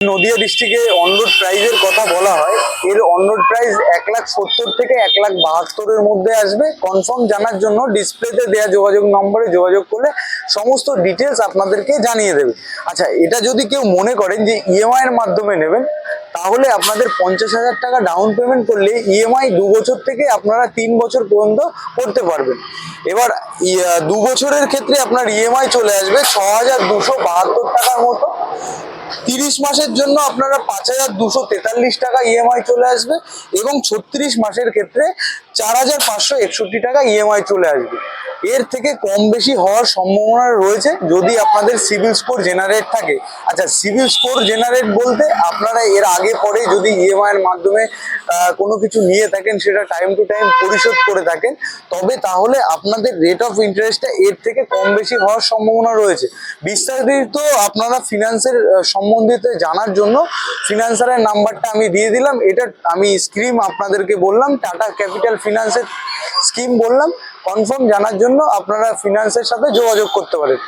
নদিয়া ডিস্ট্রিক্টে অনরোড প্রাইজের কথা বলা হয়। এর অনরোড প্রাইস এক লাখ সত্তর থেকে এক লাখ বাহাত্তরের মধ্যে আসবে। কনফার্ম জানার জন্য ডিসপ্লেতে দেওয়া যোগাযোগ নম্বরে যোগাযোগ করলে সমস্ত ডিটেলস আপনাদেরকে জানিয়ে দেবে। আচ্ছা এটা যদি কেউ মনে করেন যে ইএমআই এর মাধ্যমে নেবেন, তাহলে আপনাদের পঞ্চাশ হাজার টাকা ডাউন পেমেন্ট করলে ইএমআই দু বছর থেকে আপনারা তিন বছর পর্যন্ত করতে পারবেন। এবার দু বছরের ক্ষেত্রে আপনার ইএমআই চলে আসবে ছ হাজার দুশো বাহাত্তর টাকার মতো। তিরিশ মাসের জন্য আপনারা পাঁচ হাজার দুশো তেতাল্লিশ টাকা ইএমআই চলে আসবে এবং ছত্রিশ মাসের ক্ষেত্রে চার হাজার পাঁচশো একষট্টি টাকা ইএমআই চলে আসবে। এর থেকে কম বেশি হওয়ার সম্ভাবনা রয়েছে। যদি আপনাদের সিভিল স্কোর জেনারেট থাকে আচ্ছা সিভিল স্কোর জেনারেট বলতে আপনারা এর আগে পরে যদি ইএমআই এর মাধ্যমে কোনো কিছু নিয়ে থাকেন, সেটা টাইম টু টাইম পরিশোধ করে থাকেন, তবে তাহলে আপনাদের রেট অফ ইন্টারেস্টটা এর থেকে কম বেশি হওয়ার সম্ভাবনা রয়েছে। বিস্তারিত আপনারা ফিনান্সের সম্বন্ধিত জানার জন্য ফিনান্সারের নাম্বারটা আমি দিয়ে দিলাম। এটা আমি স্কিম আপনাদেরকে বললাম টাটা ক্যাপিটাল ফিনান্সের স্কিম বললাম। কনফার্ম জানার জন্য আপনারা ফিনান্সের সাথে যোগাযোগ করতে পারেন।